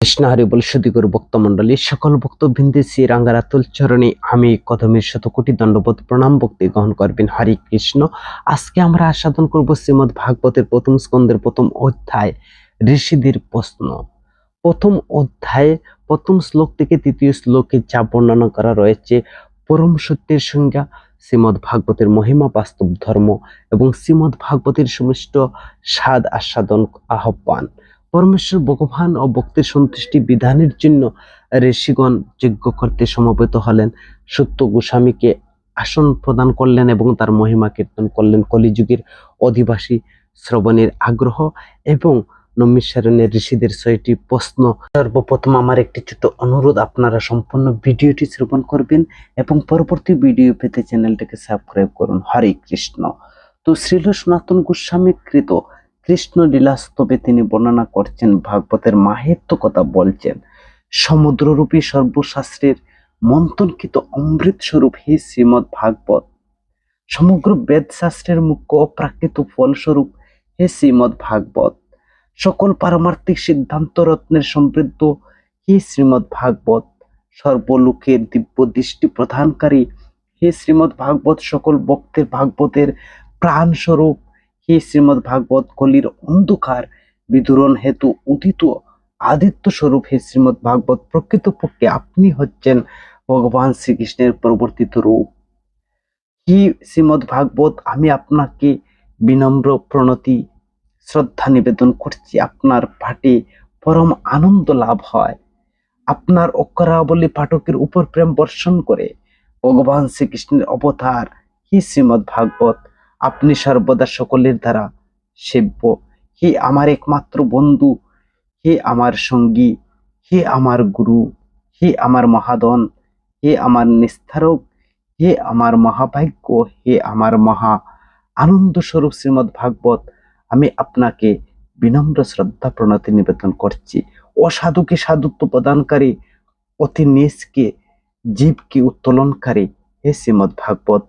কৃষ্ণ হরি বল সুদিগুরু ভক্তমন্ডলী সকল ভক্তবৃন্দে শ্রী রাঙ্গারাতুল চরণে আমি কদমের শত কোটি দণ্ডবোধ প্রণাম ভক্তি গ্রহণ করবেন। হরি কৃষ্ণ। আজকে আমরা আস্বাদন করব শ্রীমদ ভাগবতের প্রথম স্কন্দের প্রথম অধ্যায়, ঋষিদের প্রশ্ন। প্রথম অধ্যায়ে প্রথম শ্লোক থেকে তৃতীয় শ্লোকে যা বর্ণনা করা রয়েছে, পরম সত্যের সংজ্ঞা, শ্রীমদ ভাগবতের মহিমা, বাস্তব ধর্ম এবং শ্রীমদ ভাগবতের সমস্ত স্বাদ আস্বাদন আহ্বান। পরমেশ্বর ভগবান ও ভক্তির সন্তুষ্টি বিধানের জন্য ঋষিগণ যজ্ঞ করতে সমবেত হলেন। সত্য গোস্বামীকে আসন প্রদান করলেন এবং তার মহিমা কীর্তন করলেন। কলিযুগের অধিবাসী শ্রবণের আগ্রহ এবং নমিসারণের ঋষিদের ছয়টি প্রশ্ন। সর্বপ্রথম আমার একটি ছোট অনুরোধ, আপনারা সম্পূর্ণ ভিডিওটি শ্রবণ করবেন এবং পরবর্তী ভিডিও পেতে চ্যানেলটিকে সাবস্ক্রাইব করুন। হরে কৃষ্ণ। তো শ্রীল সনাতন গোস্বামী কৃত কৃষ্ণ লীলাস্তবে তিনি বর্ণনা করছেন, ভাগবতের মাহাত্ম কথা বলছেন, সমুদ্ররূপী সর্বশাস্ত্রের মন্থনকৃত অমৃত স্বরূপ হে শ্রীমদ ভাগবত। সমগ্র বেদশাস্ত্রের মুখ্য অপ্রাকৃত ফলস্বরূপ হে শ্রীমদ ভাগবত। সকল পারমার্থিক সিদ্ধান্ত রত্নের সমৃদ্ধ হে শ্রীমদ ভাগবত। সর্বলোকের দিব্য দৃষ্টি প্রদানকারী হে শ্রীমদ ভাগবত, সকল ভক্তের ভাগবতের প্রাণ স্বরূপ হে শ্রীমদ ভাগবত কলির অন্ধকার বিদুরণ হেতু উদিত আদিত্য স্বরূপ হে শ্রীমদ ভাগবত প্রকৃতপক্ষে আপনি হচ্ছেন ভগবান শ্রীকৃষ্ণের পরবর্তিত রূপ। হি শ্রীমদ ভাগবত, আমি আপনাকে বিনম্র প্রণতি, শ্রদ্ধা নিবেদন করছি। আপনার পাঠে পরম আনন্দ লাভ হয়। আপনার অক্ষরাবলী পাঠকের উপর প্রেম বর্ষণ করে ভগবান শ্রীকৃষ্ণের অবতার হি শ্রীমদ ভাগবত আপনি সর্বদা সকলের দ্বারা সেব্য। হে আমার একমাত্র বন্ধু, হে আমার সঙ্গী, হে আমার গুরু, হে আমার মহাদন, হে আমার নিস্তারক, হে আমার মহাভাগ্য, হে আমার মহা আনন্দ স্বরূপ শ্রীমদ ভাগবত। আমি আপনাকে বিনম্র শ্রদ্ধা প্রণতি নিবেদন করছি। অসাধুকে সাধুত্ব প্রদানকারী, অতি নিজকে জীবকে উত্তোলনকারী, হে শ্রীমদ ভাগবত,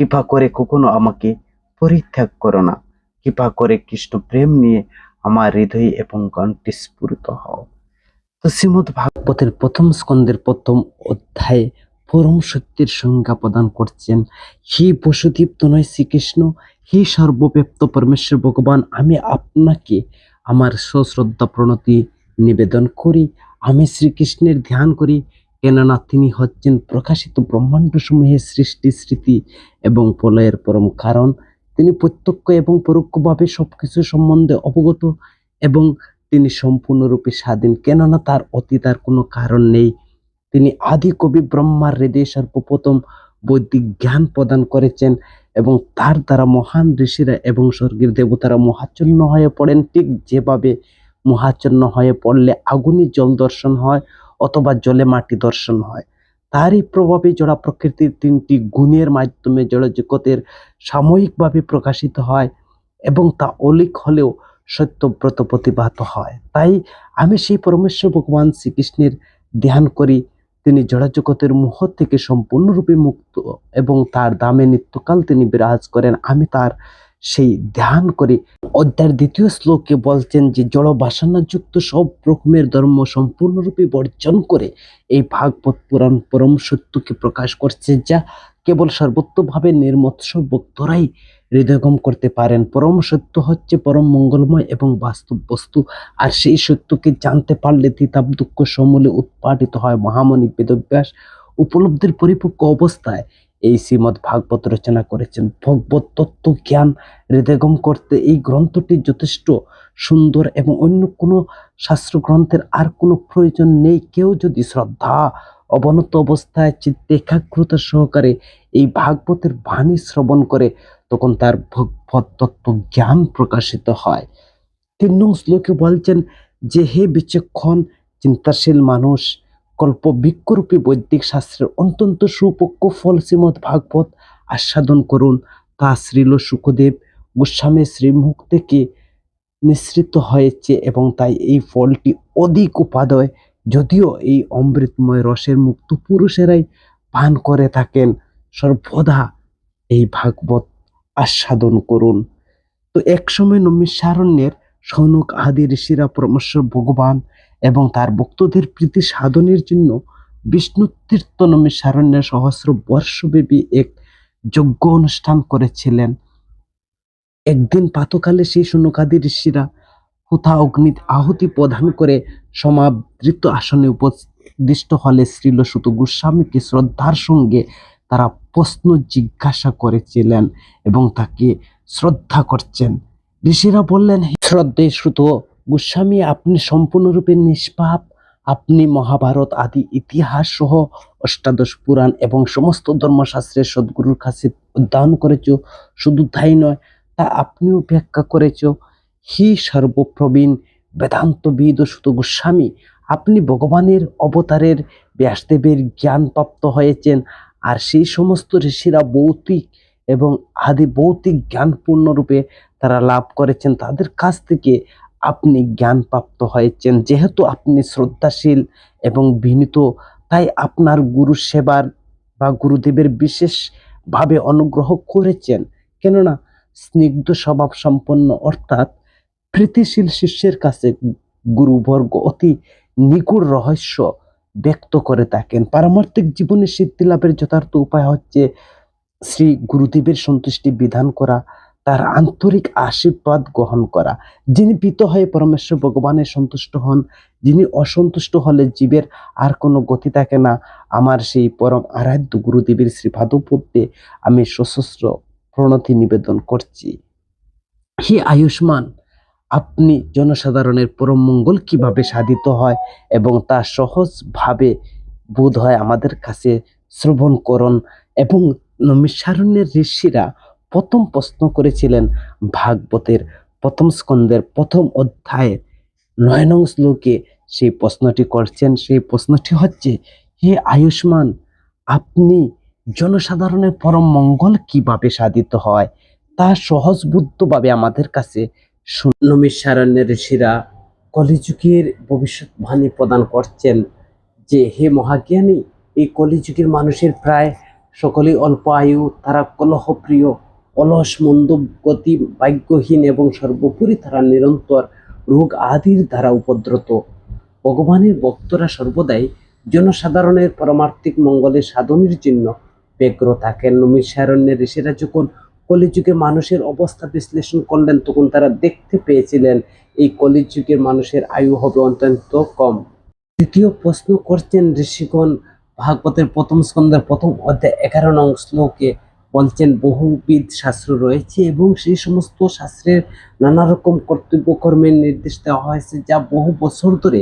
কৃপা করে কখনো আমাকে পরিত্যাগ করো না। কৃপা করে কৃষ্ণ প্রেম নিয়ে আমার হৃদয় এবং কণ্ঠে স্ফুরিত হও। তো শ্রীমদ ভাগবতের প্রথম স্কন্দের প্রথম অধ্যায়ে পরম সত্যের সংজ্ঞা প্রদান করছেন, হে বসুদীপ নয় শ্রীকৃষ্ণ, হি সর্বব্যাপ্ত পরমেশ্বর ভগবান, আমি আপনাকে আমার সশ্রদ্ধা প্রণতি নিবেদন করি। আমি শ্রীকৃষ্ণের ধ্যান করি, কেননা তিনি হচ্ছেন প্রকাশিত ব্রহ্মাণ্ড সমূহের সৃষ্টি স্মৃতি এবং প্রলয়ের পরম কারণ। তিনি প্রত্যক্ষ এবং পরোক্ষভাবে সব কিছু সম্বন্ধে অবগত এবং তিনি সম্পূর্ণরূপে স্বাধীন। কেননা তার অতীতার কোনো কারণ নেই। তিনি আদি কবি ব্রহ্মার হৃদয়ে সর্বপ্রথম বৈদিক জ্ঞান প্রদান করেছেন এবং তার দ্বারা মহান ঋষিরা এবং স্বর্গের দেবতারা মহাচন্ন হয়ে পড়েন। ঠিক যেভাবে মহাচন্ন হয়ে পড়লে আগুনে জল দর্শন হয় অথবা জলে মাটি দর্শন হয়। তারই প্রভাবে জড়া প্রকৃতির তিনটি গুণের মাধ্যমে জড় জগতের সাময়িকভাবে প্রকাশিত হয় এবং তা অলিক হলেও সত্যব্রত প্রতিভাত হয়। তাই আমি সেই পরমেশ্বর ভগবান শ্রীকৃষ্ণের ধ্যান করি, তিনি জড়জগতের মোহ থেকে সম্পূর্ণরূপে মুক্ত এবং তার দামে নিত্যকাল তিনি বিরাজ করেন। আমি তার সেই ধ্যান করে অধ্যায়ের দ্বিতীয় শ্লোকে বলছেন যে জড় বাসনাযুক্ত সব রকমের ধর্ম সম্পূর্ণরূপে বর্জন করে এই ভাগবত পুরাণ পরম সত্যকে প্রকাশ করছে যা কেবল সর্বত্রভাবে নির্মৎস ভক্তরাই হৃদয়গম করতে পারেন। পরম সত্য হচ্ছে পরম মঙ্গলময় এবং বাস্তব বস্তু। আর সেই সত্যকে জানতে পারলে তিতাব দুঃখ সমূলে উৎপাদিত হয় মহামণি বেদব্যাস উপলব্ধির পরিপক্ক অবস্থায়। এই শ্রীমদ ভাগবত রচনা করেছেন। ভগবত তত্ত্ব জ্ঞান হৃদয়গম করতে এই গ্রন্থটি যথেষ্ট সুন্দর এবং অন্য কোনো শাস্ত্র গ্রন্থের আর কোনো প্রয়োজন নেই। কেউ যদি শ্রদ্ধা, অবনত অবস্থায় চিত্তে একাগ্রতা সহকারে এই ভাগবতের বাণী শ্রবণ করে, তখন তার ভগবত তত্ত্ব জ্ঞান প্রকাশিত হয়। তিন নং শ্লোকে বলছেন যে, হে বিচক্ষণ, চিন্তাশীল মানুষ কল্প বৃক্ষরূপী বৈদিক শাস্ত্রের অত্যন্ত সুপক্ষ ফল শ্রীমদ ভাগবত আস্বাদন করুন। তা শ্রীল সুখদেব গোস্বামী শ্রীমুখ থেকে নিঃসৃত হয়েছে এবং তাই এই ফলটি অধিক উপাদয়। যদিও এই অমৃতময় রসের মুক্ত পুরুষেরাই পান করে থাকেন, সর্বদা এই ভাগবত আস্বাদন করুন। তো একসময় নমিসারণ্যের সৌনক আদি ঋষিরা পরমেশ্বর ভগবান এবং তার ভক্তদের প্রীতি সাধনের জন্য বিষ্ণু তীর্থ নমী সারণ্যে সহস্র বর্ষব্যাপী এক যজ্ঞ অনুষ্ঠান করেছিলেন। একদিন পাতকালে সেই সৌনকাদি ঋষিরা হুতা অগ্নি আহুতি প্রদান করে সমাদৃত আসনে উপদিষ্ট হলে শ্রীল সুত গোস্বামীকে শ্রদ্ধার সঙ্গে তারা প্রশ্ন জিজ্ঞাসা করেছিলেন এবং তাকে শ্রদ্ধা করছেন। ঋষিরা বললেন শ্রদ্ধে শ্রুত গোস্বামী, আপনি সম্পূর্ণরূপে নিষ্পাপ। আপনি মহাভারত আদি ইতিহাস সহ অষ্টাদশ পুরাণ এবং সমস্ত ধর্মশাস্ত্রের সদ্গুরুর কাছে অধ্যয়ন করেছ। শুধু তাই নয়, তা আপনিও ব্যাখ্যা করেছ। হি সর্বপ্রবীণ বেদান্তবিদ সুত গোস্বামী, আপনি ভগবানের অবতারের ব্যাসদেবের জ্ঞান প্রাপ্ত হয়েছেন আর সেই সমস্ত ঋষিরা ভৌতিক এবং আদি ভৌতিক জ্ঞানপূর্ণরূপে তারা লাভ করেছেন। তাদের কাছ থেকে আপনি জ্ঞানপ্রাপ্ত হয়েছেন, যেহেতু আপনি শ্রদ্ধাশীল এবং বিনীত, তাই আপনার গুরু সেবার বা গুরুদেবের বিশেষভাবে অনুগ্রহ করেছেন। কেননা, স্নিগ্ধ স্বভাব সম্পন্ন, অর্থাৎ প্রীতিশীল শিষ্যের কাছে গুরুবর্গ অতি নিগুড় রহস্য ব্যক্ত করে থাকেন। পারমার্থিক জীবনে সিদ্ধি লাভের যথার্থ উপায় হচ্ছে শ্রী গুরুদেবের সন্তুষ্টি বিধান করা। তার আন্তরিক আশীর্বাদ গ্রহণ করা। যিনি পিত হয়ে পরমেশ্বর ভগবানের সন্তুষ্ট হন, যিনি অসন্তুষ্ট হলে জীবের আর কোনো গতি থাকে না, আমার সেই পরম আরাধ্য গুরুদেবের শ্রীপাদপদ্যে আমি সশস্ত্র প্রণতি নিবেদন করছি। হে আয়ুষ্মান, আপনি জনসাধারণের পরম মঙ্গল কীভাবে সাধিত হয় এবং তা সহজভাবে বোধ হয় আমাদের কাছে শ্রবণ করণ এবং নমিসারণ্যের ঋষিরা প্রথম প্রশ্ন করেছিলেন ভাগবতের প্রথম স্কন্দের প্রথম অধ্যায়ে নয় নং শ্লোকে সেই প্রশ্নটি করছেন। সেই প্রশ্নটি হচ্ছে, হে আয়ুষ্মান, আপনি জনসাধারণের পরম মঙ্গল কীভাবে সাধিত হয়? তা সহজবুদ্ধভাবে আমাদের কাছে নমিসারণ্যের ঋষিরা কলিযুগের ভবিষ্যৎবাণী প্রদান করছেন যে, হে মহাজ্ঞানী, এই কলিযুগের মানুষের প্রায় সকলেই অল্প আয়ু, তারা কলহপ্রিয় অলস, মন্দ গতি, ভাগ্যহীন এবং সর্বোপরি তারা নিরন্তর রোগ আদির দ্বারা উপদ্রত। ভগবানের ভক্তরা সর্বদাই জনসাধারণের পরমার্থিক মঙ্গলের সাধনের জন্য ব্যগ্র থাকেন নমিসারণ্যের ঋষিরা যখন কলিযুগে মানুষের অবস্থা বিশ্লেষণ করলেন, তখন তারা দেখতে পেয়েছিলেন এই কলিযুগের মানুষের আয়ু হবে অত্যন্ত কম। দ্বিতীয় প্রশ্ন করছেন ঋষিগণ, ভাগবতের প্রথম স্কন্দের প্রথম অধ্যায় এগারো নং শ্লোকে বলছেন, বহুবিধ শাস্ত্র রয়েছে এবং সেই সমস্ত শাস্ত্রের নানা রকম কর্তব্য কর্মের নির্দেশ দেওয়া হয়েছে যা বহু বছর ধরে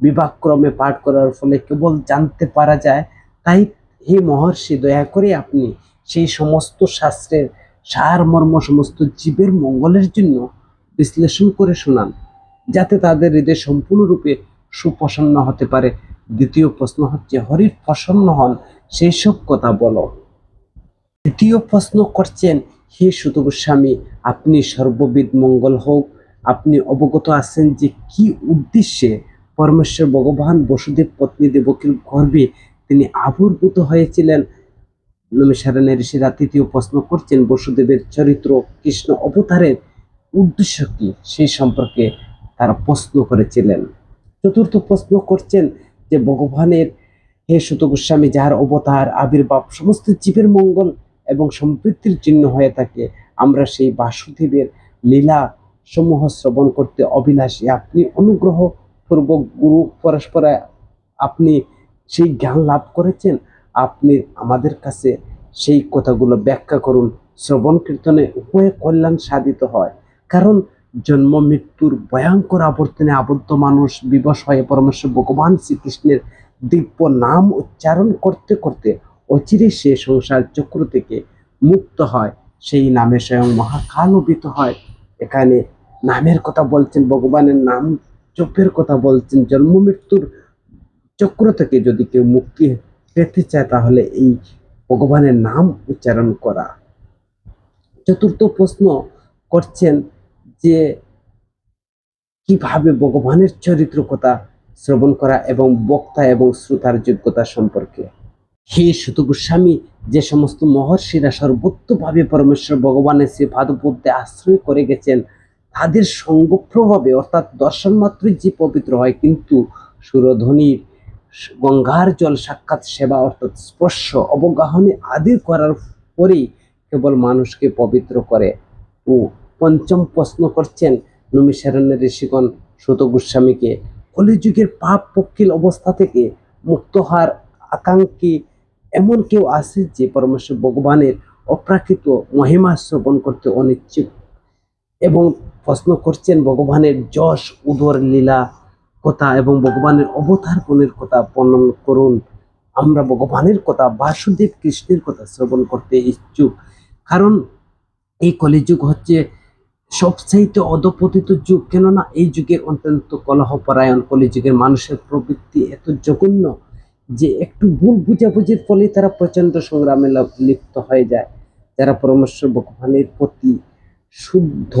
বিভাগক্রমে পাঠ করার ফলে কেবল জানতে পারা যায়। তাই হে মহর্ষি, দয়া করে আপনি সেই সমস্ত শাস্ত্রের সার, মর্ম, সমস্ত জীবের মঙ্গলের জন্য বিশ্লেষণ করে শোনান, যাতে তাদের হৃদয় সম্পূর্ণরূপে সুপ্রসন্ন হতে পারে। দ্বিতীয় প্রশ্ন হচ্ছে, হরির প্রসন্ন হন, সেই সব কথা বলো। তৃতীয় প্রশ্ন করছেন, হে সুত গোস্বামী, আপনি সর্ববিদ মঙ্গল হোক। আপনি অবগত আছেন যে কি উদ্দেশ্যে পরমেশ্বর ভগবান বসুদেব পত্নী দেবকীর গর্ভে তিনি আবির্ভূত হয়েছিলেন? নমিসারণের ঋষিরা তৃতীয় প্রশ্ন করছেন, বসুদেবের চরিত্র কৃষ্ণ অবতারের উদ্দেশ্য কি? সেই সম্পর্কে তারা প্রশ্ন করেছিলেন। চতুর্থ প্রশ্ন করছেন যে, ভগবানের, হে সুত গোস্বামী যার অবতার, আবির্ভাব, সমস্ত জীবের মঙ্গল এবং সম্পৃক্তির চিহ্ন হয়ে থাকে, আমরা সেই বাসুদেবের লীলা সমূহ শ্রবণ করতে অবিলাসী আপনি অনুগ্রহ পূর্বক গুরু পরস্পর, আপনি সেই জ্ঞান লাভ করেছেন? আপনি আমাদের কাছে সেই কথাগুলো ব্যাখ্যা করুন। শ্রবণ কীর্তনে উভয়ে কল্যাণ সাধিত হয়। কারণ জন্ম, মৃত্যুর ভয়ঙ্কর আবর্তনে আবদ্ধ মানুষ বিবশ হয়ে পরমেশ্বর ভগবান শ্রীকৃষ্ণের দিব্য নাম উচ্চারণ করতে করতে অচিরে সে সংসার চক্র থেকে মুক্ত হয়। সেই নামে স্বয়ং মহাকাল উপিত হয়। এখানে নামের কথা বলছেন, ভগবানের নাম জপের কথা বলছেন, জন্ম মৃত্যুর চক্র থেকে যদি কেউ মুক্তি পেতে চায়, তাহলে এই ভগবানের নাম উচ্চারণ করা। চতুর্থ প্রশ্ন করছেন যে, কীভাবে ভগবানের চরিত্র কথা শ্রবণ করা এবং বক্তা এবং শ্রোতার যোগ্যতা সম্পর্কে? হে সুত গোস্বামী যে সমস্ত মহর্ষিরা সর্বোত্তভাবে পরমেশ্বর ভগবানের সে পাদপদ্যে আশ্রয় করে গেছেন, তাদের সঙ্গ প্রভাবে অর্থাৎ দর্শন মাত্রই যে পবিত্র হয়, কিন্তু সুরধ্বনির গঙ্গার জল সাক্ষাৎ সেবা অর্থাৎ স্পর্শ, অবগাহনে আদি করার পরেই কেবল মানুষকে পবিত্র করে। ও পঞ্চম প্রশ্ন করছেন নমিশারণ্যের ঋষিগণ সুত গোস্বামীকে কলিযুগের পাপ পক্ষিল অবস্থা থেকে মুক্ত হওয়ার আকাঙ্ক্ষী এমন কেউ আছে যে পরমেশ্বর ভগবানের অপ্রাকৃত মহিমা শ্রবণ করতে অনিচ্ছুক? এবং প্রশ্ন করছেন, ভগবানের যশ, উদর, লীলা কথা এবং ভগবানের অবতার গুণের কথা বর্ণন করুন। আমরা ভগবানের কথা, বাসুদেব কৃষ্ণের কথা শ্রবণ করতে ইচ্ছুক। কারণ এই কলিযুগ হচ্ছে সবচাইতে অধপতিত যুগ। কেননা এই যুগের অত্যন্ত কলহপরায়ণ কলিযুগের মানুষের প্রবৃত্তি এত জঘন্য যে একটু ভুল বুঝাবুঝির ফলে তারা প্রচণ্ড সংগ্রামে লিপ্ত হয়ে যায়। যারা পরমেশ্বর ভগবানের প্রতি শুদ্ধ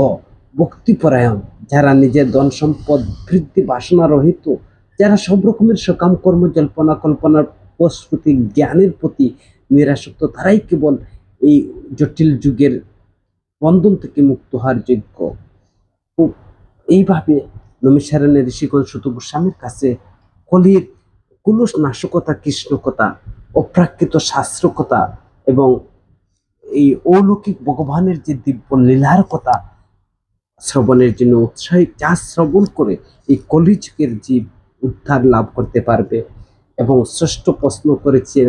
ভক্তিপরায়ণ, যারা নিজের ধন সম্পদ, বৃদ্ধি, বাসনা রহিত, যারা সব রকমের সকাম কর্ম, জল্পনা কল্পনার প্রস্তুতি, জ্ঞানের প্রতি নিরাসক্ত, তারাই কেবল এই জটিল যুগের বন্ধন থেকে মুক্ত হওয়ার যোগ্য। এইভাবে নমিসারণের ঋষিগণ শুধু গোস্বামীর কাছে কলির কুলুষ নাশকতা কৃষ্ণকতা, অপ্রাকৃত শাস্ত্রকতা এবং এই অলৌকিক ভগবানের যে দিব্য লীলার কথা শ্রবণের জন্য উৎসাহী, যা শ্রবণ করে এই কলিযুগের জীব উদ্ধার লাভ করতে পারবে এবং শ্রেষ্ঠ প্রশ্ন করেছেন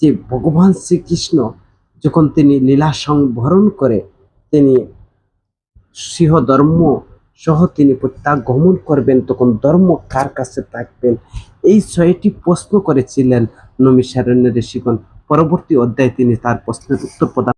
যে ভগবান শ্রীকৃষ্ণ যখন তিনি লীলা সংবরণ করে, তিনি সিংহ ধর্ম সহ তিনি প্রত্যাগমন করবেন, তখন ধর্ম কার কাছে থাকবেন? এই ছয়টি প্রশ্ন করেছিলেন নমিসারণ্য ঋষিগণ। পরবর্তী অধ্যায়ে তিনি তার প্রশ্নের উত্তর প্রদান